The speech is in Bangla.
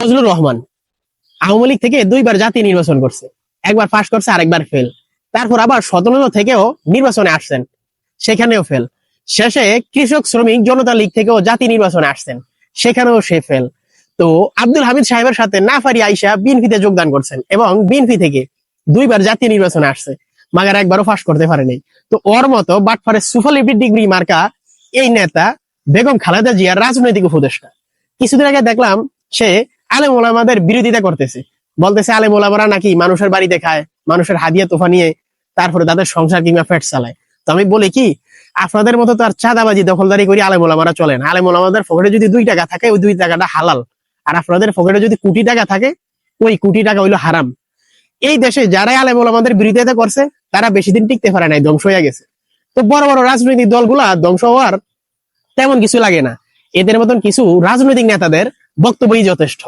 ফজলুর রহমান আওয়ামী লীগ থেকে দুইবার জাতীয় নির্বাচন করছে। একবার পাশ করছে, আরেকবার ফেল তারপর আবার স্বতন্ত্র থেকেও নির্বাচনে আসছেন। সেখানেও ফেল শেষে কৃষক, শ্রমিক, জনতা লীগ থেকেও জাতীয় নির্বাচনে আসছেন। সেখানেও সে ফেল তো আব্দুল হামিদ সাহেবের সাথে নাফারি আইসা বিএনপিতে যোগদান করছেন এবং বিএনপি থেকে দুইবার জাতীয় নির্বাচনে আসছে, মাগার একবারও ফাঁস করতে পারেনি তো ওর মতো বাটফারের সুফলিপি ডিগ্রি মার্কা এই নেতা বেগম খালেদা জিয়ার রাজনৈতিক উপদেষ্টা। কিছুদিন আগে দেখলাম সে আলেম ওলামাদের বিরোধিতা করতেছে। বলতেছে আলেম ওলামারা নাকি মানুষের বাড়িতে খায়, মানুষের হাদিয়া তোফা নিয়ে তারপরে তাদের সংসার কিংবা পেট চালায়। তো আমি বলি কি, আপনাদের মতো তো আর চাঁদাবাজি দখলদারি করে আলেম ওলামারা চলে আলেম ওলামাদের পকেটে যদি দুই টাকা থাকে, ওই দুই টাকাটা হালাল। আর আপনাদের পকেটে যদি কোটি টাকা থাকে, ওই কোটি টাকা হইল হারাম। এই দেশে যারাই আলেম ওলামাদের বিরোধিতা করছে, তারা বেশি দিন টিকতে পারে নাই, ধ্বংস হয়ে গেছে। তো বড় বড় রাজনৈতিক দলগুলা ধ্বংস হওয়ার তেমন কিছু লাগে না। এদের মতন কিছু রাজনৈতিক নেতাদের বক্তব্যই যথেষ্ট।